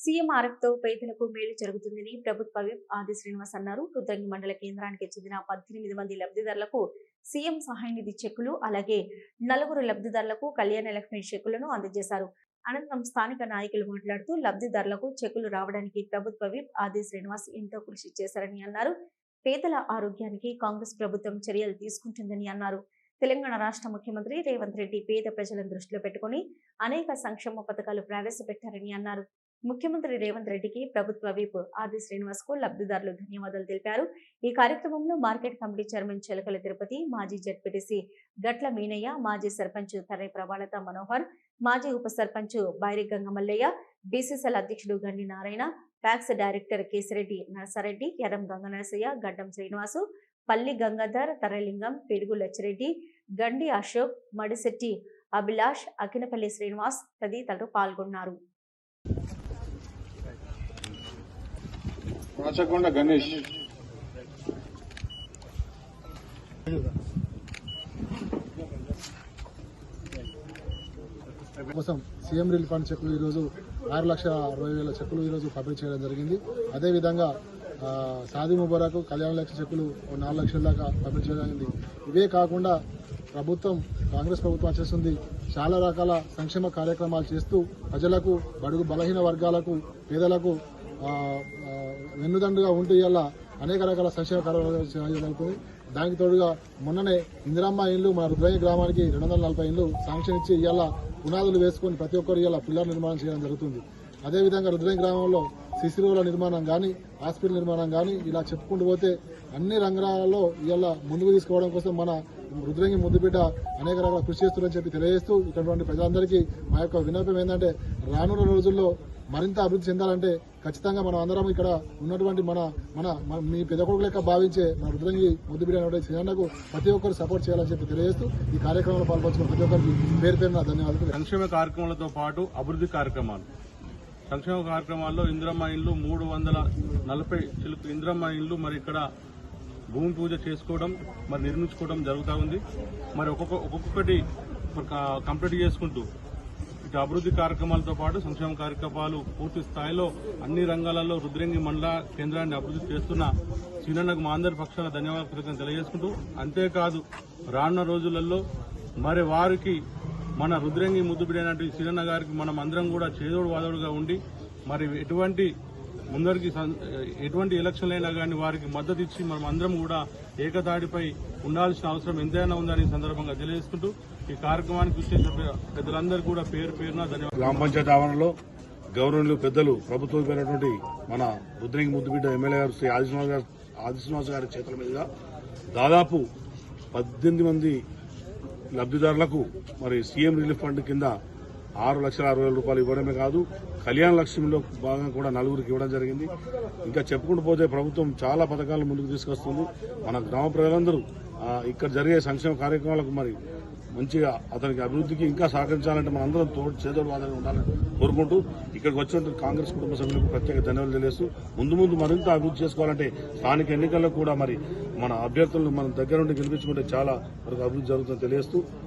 సీఎంఆర్ఎఫ్తో పేదలకు మేలు జరుగుతుందని ప్రభుత్వ విప్ ఆది శ్రీనివాస్ అన్నారు. రుద్రంగి మండల కేంద్రానికి చెందిన పద్దెనిమిది మంది లబ్ధిదారులకు సీఎం సహాయ నిధి చెక్కులు అలాగే నలుగురు లబ్ధిదారులకు కళ్యాణ లక్ష్మి చెక్కులను అందజేశారు. అనంతరం స్థానిక నాయకులు మాట్లాడుతూ లబ్ధిదారులకు చెక్కులు రావడానికి ప్రభుత్వ విప్ ఆది శ్రీనివాస్ ఎంతో కృషి చేశారని అన్నారు. పేదల ఆరోగ్యానికి కాంగ్రెస్ ప్రభుత్వం చర్యలు తీసుకుంటుందని అన్నారు. తెలంగాణ రాష్ట్ర ముఖ్యమంత్రి రేవంత్ రెడ్డి పేద ప్రజలను దృష్టిలో పెట్టుకుని అనేక సంక్షేమ పథకాలు ప్రవేశపెట్టారని అన్నారు. ముఖ్యమంత్రి రేవంత్ రెడ్డికి ప్రభుత్వ విప్ ఆది శ్రీనివాస్కు లబ్ధిదారులు ధన్యవాదాలు తెలిపారు. ఈ కార్యక్రమంలో market committee chairman Chilakala Tirupati మాజీ జడ్పీటీసీ గట్ల మీనయ్య మాజీ సర్పంచ్ తరై ప్రవాళత మనోహర్ మాజీ ఉప సర్పంచ్ బైరి గంగమల్లయ్య బీసీసీఎల్ అధ్యక్షుడు గండి నారాయణ ప్యాక్స్ డైరెక్టర్ కేసిరెడ్డి నరసారెడ్డి ఎర్రం గంగనరసయ్య గడ్డం శ్రీనివాసు పల్లి గంగాధర్ తరలింగం పిడుగు లచ్చిరెడ్డి గండి అశోక్ మడిశెట్టి అభిలాష్ అకినపల్లి శ్రీనివాస్ తదితరులు పాల్గొన్నారు. రాచకొండ గణేష్. కోసం సీఎం రిలీఫ్ ఫండ్ చెక్కులు ఈరోజు ఆరు లక్షల అరవై వేల చెక్కులు ఈరోజు పంపిణీ చేయడం జరిగింది. అదేవిధంగా సాది ముబారకు కళ్యాణ లక్ష చెక్కులు నాలుగు లక్షల దాకా పంపిణీ చేయడం జరిగింది. ఇవే కాకుండా ప్రభుత్వం కాంగ్రెస్ ప్రభుత్వం చేస్తుంది. చాలా రకాల సంక్షేమ కార్యక్రమాలు చేస్తూ ప్రజలకు బడుగు బలహీన వర్గాలకు పేదలకు వెన్నుదండుగా ఉంటూ ఇలా అనేక రకాల సంక్షేమ కార్యక్రమాలు చేయగలుగుతుంది దానికి తోడుగా మొన్ననే ఇందిరమ్మ ఇల్లు మన రుద్రయ్య గ్రామానికి రెండు వందల నలభై ఇండ్లు శాంక్షన్ ఇచ్చి ఇవాళ పునాదులు వేసుకొని ప్రతి ఒక్కరు ఇలా పిల్లర్ నిర్మాణం చేయడం జరుగుతుంది. అదేవిధంగా రుద్రయ్య గ్రామంలో సిసి నిర్మాణం కానీ హాస్పిటల్ నిర్మాణం కానీ ఇలా చెప్పుకుంటూ పోతే అన్ని రంగాలలో ఇవాళ ముందుకు తీసుకోవడం కోసం మన రుద్రంగి ముద్దుబిడ్డ అనేక రకాల కృషి చేస్తున్నారని చెప్పి తెలియజేస్తూ ఇటువంటి ప్రజలందరికీ మా యొక్క విన్నపం ఏంటంటే రానున్న రోజుల్లో మరింత అభివృద్ధి చెందాలంటే ఖచ్చితంగా మనం అందరం ఇక్కడ ఉన్నటువంటి మన మన మీ పెద్ద కొడుకు లెక్క భావించే మన రుద్రంగి ముద్దుబిడ్డ అనేటువంటి సినిమాకు ప్రతి ఒక్కరు సపోర్ట్ చేయాలని చెప్పి తెలియజేస్తూ ఈ కార్యక్రమంలో పాల్పంచిన ప్రతి ఒక్కరికి పేరు పేరున ధన్యవాదాలు. సంక్షేమ కార్యక్రమాలతో పాటు అభివృద్ధి కార్యక్రమాలు. సంక్షేమ కార్యక్రమాల్లో ఇందిరమ్మ ఇల్లు మూడు వందల నలభై చిలుకు ఇందిరమ్మ ఇల్లు మరి ఇక్కడ భూమి పూజ చేసుకోవడం మరి నిర్మించుకోవడం జరుగుతూ ఉంది. మరి ఒక్కొక్క ఒక్కొక్కటి కంప్లీట్ చేసుకుంటూ ఇటు అభివృద్ధి కార్యక్రమాలతో పాటు సంక్షేమ కార్యక్రమాలు పూర్తి స్థాయిలో అన్ని రంగాలలో రుద్రంగి మండల కేంద్రాన్ని అభివృద్ధి చేస్తున్న సీనన్నకు మా అందరి పక్షాన ధన్యవాదాలు తెలియజేసుకుంటూ అంతేకాదు రానున్న రోజులలో మరి వారికి మన రుద్రంగి ముద్దుబిడైనటువంటి చిన్న గారికి మనం అందరం కూడా చేదోడు వాదోడుగా ఉండి మరి ఎటువంటి ముందరికి ఎటువంటి ఎలక్షన్లు అయినా కానీ వారికి మద్దతు ఇచ్చి మనం అందరం కూడా ఏకదాడిపై ఉండాల్సిన అవసరం ఎంతైనా ఉందని సందర్భంగా తెలియజేసుకుంటూ ఈ కార్యక్రమానికి వచ్చేసిన పెద్దలందరూ కూడా పేరు పేరున ధన్యవాదాలు. గ్రామ పంచాయతీ ఆవరణలో గవర్నర్లు పెద్దలు ప్రభుత్వం పేరినటువంటి మన రుద్రంగి ముద్దుబిడ్డ ఎమ్మెల్యే గారు శ్రీ ఆదిశ్రీనివాస్ గారు ఆదిశ్రీనివాస్ గారి చేతుల మీదుగా దాదాపు పద్దెనిమిది మంది లబ్ధిదారులకు మరి సీఎం రిలీఫ్ ఫండ్ కింద ఆరు లక్షల అరవై వేల రూపాయలు ఇవ్వడమే కాదు కళ్యాణ లక్ష్మిలో భాగంగా కూడా నలుగురికి ఇవ్వడం జరిగింది. ఇంకా చెప్పుకుంటూ పోతే ప్రభుత్వం చాలా పథకాలు ముందుకు తీసుకొస్తుంది. మన గ్రామ ప్రజలందరూ ఇక్కడ జరిగే సంక్షేమ కార్యక్రమాలకు మరి మంచిగా అతనికి అభివృద్ధికి ఇంకా సహకరించాలంటే మనందరం తోడు చేదోడు వాదన ఉండాలని కోరుకుంటూ ఇక్కడికి వచ్చిన కాంగ్రెస్ కుటుంబ సభ్యులకు ప్రత్యేక ధన్యవాదాలు తెలియజేస్తూ ముందు ముందు మరింత అభివృద్ధి చేసుకోవాలంటే స్థానిక ఎన్నికల్లో కూడా మరి మన అభ్యర్థులను మన దగ్గర నుండి గెలిపించుకుంటే చాలా వరకు అభివృద్ధి జరుగుతుందని తెలియజేస్తూ